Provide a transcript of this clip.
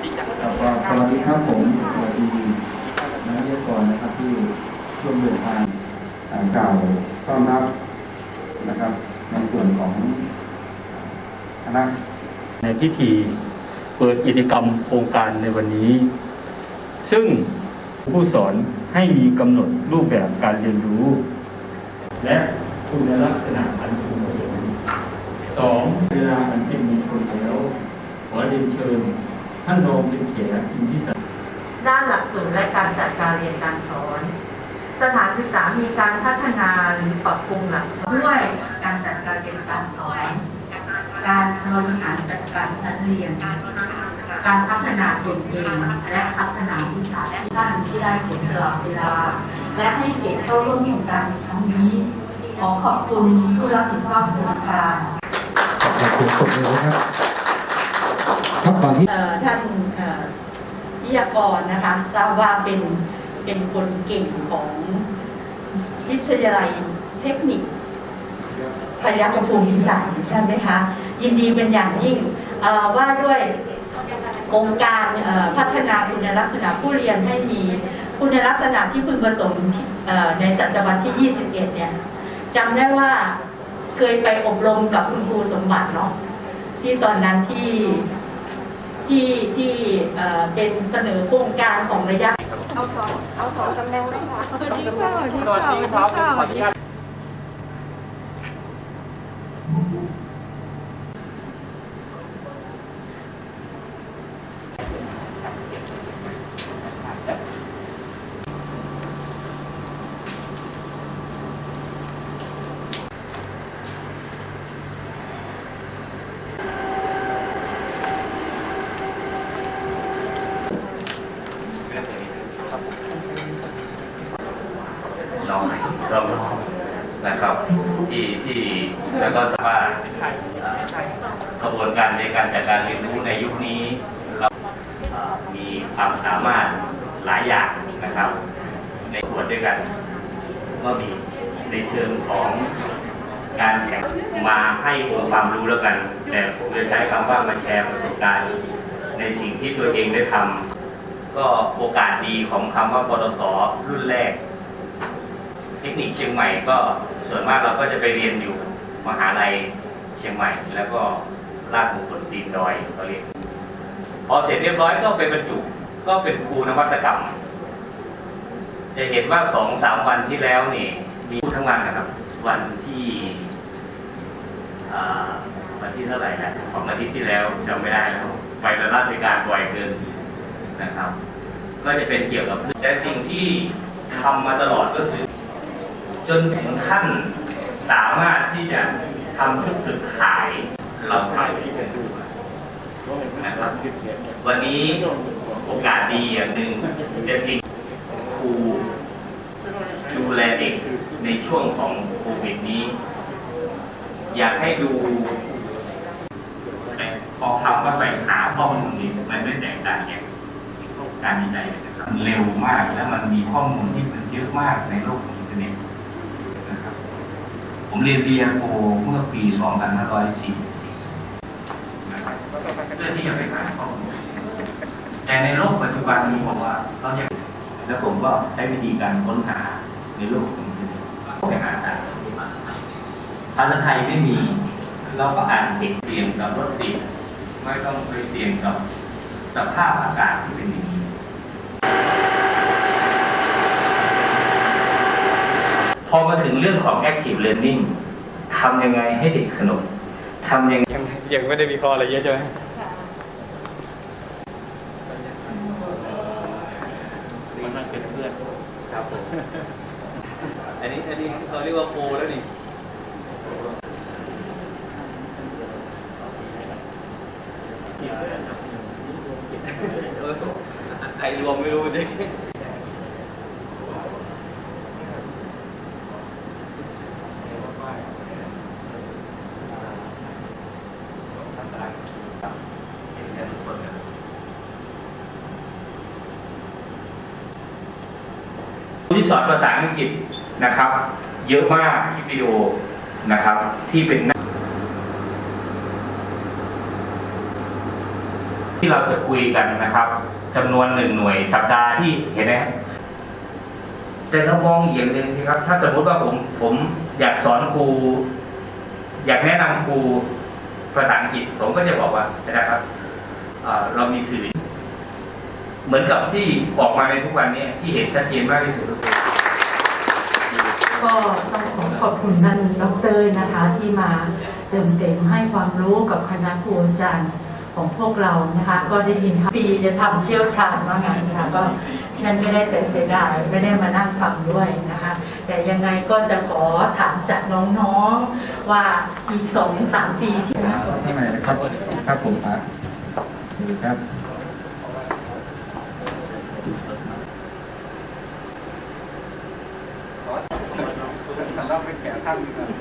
สดีครับสวัสดีครับผมสวัสดีนักเรียนกรนนะครับที่ช่วมเดินทางก่าวต้อนรับนะครับ ในส่วนของคณะในพิธีเปิดกิจกรรมโครงการในวันนี้ ซึ่งผู้สอนให้มีกำหนดรูปแบบการเรียนรู้ และคุณลักษณะอันพึงประสงค์สองเวลาอันเป็นมงคลแล้วขอเรียนเชิญ ท่านรองเป็นเขียอินทิสันด้านหลักสูตรและการจัดการเรียนการสอน สถานศึกษามีการพัฒนาหรือปรับปรุงหลักสูตรด้วยการจัดการเรียนการสอน การบริหารจัดการชั้นเรียน การพัฒนาตนเองและพัฒนาวิชาท่านที่ได้ผลตลอดเวลา และให้เกียรติเข้าร่วมโครงการครั้งนี้ขอขอบคุณผู้รับผิดชอบโครงการขอบคุณกดเลยนะครับ ครับก่อนที่ท่านวิทยากรนะคะทราบว่าเป็นเป็นคนเก่งของวิทยาลัยเทคนิคพยัคฆภูมิศาสตร์ใช่ไหมคะยินดีเป็นอย่างยิ่งว่าด้วยโครงการพัฒนาคุณลักษณะผู้เรียนให้มีคุณลักษณะที่พึงประสงค์ในศตวรรษที่ 21 เนี่ยจำได้ว่าเคยไปอบรมกับคุณครูสมบัติเนาะที่ตอนนั้นที่ ที่ที่เอ่อเป็นเสนอโครงการของระยะ เอาสองเอาสองตำแหน่งเลยค่ะสวัสดีค่ะสวัสดีค่ะสวัสดีค่ะสวัสดีค่ะ น้องเรานะครับ ที่ที่แล้วก็สามารถกระบวนการในการจัดการเรียนรู้ในยุคนี้เรามีความสามารถหลายอย่างนะครับ ในส่วนด้วยกัน ก็มีในเชิงของการแข่งมาให้องค์ความรู้แล้วกัน แต่ผมจะใช้คำว่ามาแชร์ประสบการณ์ ในสิ่งที่ตัวเองได้ทำก็โอกาสดีของคำว่าปตสรุ่นแรก เทคนิคเชียงใหม่ก็ส่วนมากเราก็จะไปเรียนอยู่มหาลัยเชียงใหม่ แล้วก็ราชมงคลตีนดอยเขาเรียนพอเสร็จเรียบร้อยก็ไปบรรจุก็เป็นครูนวัตกรรม จะเห็นว่าสองสามวันที่แล้วนี่มีผู้ทั้งวันนะครับ วันที่วันที่เท่าไหร่นะของอาทิตย์ที่แล้วจำไม่ได้แล้วไปแต่ราชการบ่อยเกินนะครับ ก็จะเป็นเกี่ยวกับแต่สิ่งที่ทำมาตลอดก็คือ จนถึงขั้นสามารถที่จะทำชุดฝึกขายเราขายที่เป็นรูปนะครับวันนี้โอกาสดีอย่างหนึ่งจะจริงครูดูแลเด็กในช่วงของโควิดนี้ อยากให้ดูพอคำว่าไปหาข้อมูลนี้มันไม่แตกต่างจากการวิจัยเลยนะครับเร็วมากแล้วมันมีข้อมูลที่มันเยอะมากในโลกของอินเทอร์เน็ต ผมเรียนปริญญาโทเมื่อปี 2504นะครับเพื่อที่จะไปหาข้อมูลแต่ในโลกปัจจุบันนี้ผมว่าเราอยากแล้วผมก็ใช้วิธีการค้นหาในโลกของอินเทอร์เน็ตไปหาอ่านภาษาไทยไม่มี เราก็อ่านเด็กเสี่ยงกับรถติดไม่ต้องไปเสี่ยงกับสภาพอากาศที่เป็นอย่างนี้ พอมา ถึงเรื่องของ active learning ทำยังไงให้เด็กสนุกทำยังไงยังยังไม่ได้วิเคราะห์อะไรเยอะใช่ไหมมันต้องเป็นเพื่อนครับผมอันนี้อันนี้เขาเรียกว่าโปรแล้วนี่ใครรวมไม่รู้ดิ สอนภาษาอังกฤษนะครับ เยอะมากคลิปวิดีโอนะครับ ที่เป็นหน้าที่เราจะคุยกันนะครับจำนวนหนึ่งหน่วยสัปดาห์ที่เห็นไหมแต่เรามองอีกอย่างหนึ่งสิครับ ถ้าสมมติว่าผมผมอยากสอนครู อยากแนะนำครูภาษาอังกฤษผมก็จะบอกว่านะครับเอ่อเรามีสื่อ เหมือนกับที่ออกมาในทุกวันนี้ที่เห็นชัดเจนมากที่สุดก็คือ ก็ต้องขอขอบคุณท่านดรนะคะที่มาเติมเต็มให้ความรู้กับคณะครูอาจารย์ของพวกเรานะคะ ก็ได้ยินปีจะทำเชี่ยวชาญว่างั้นค่ะก็ฉันไม่ได้แต่เสียดายไม่ได้มานั่งฟังด้วยนะคะ แต่ยังไงก็จะขอถามจากน้องๆว่าอีกสองสามปีที่ข้างในนะครับครับผมครับครับ เ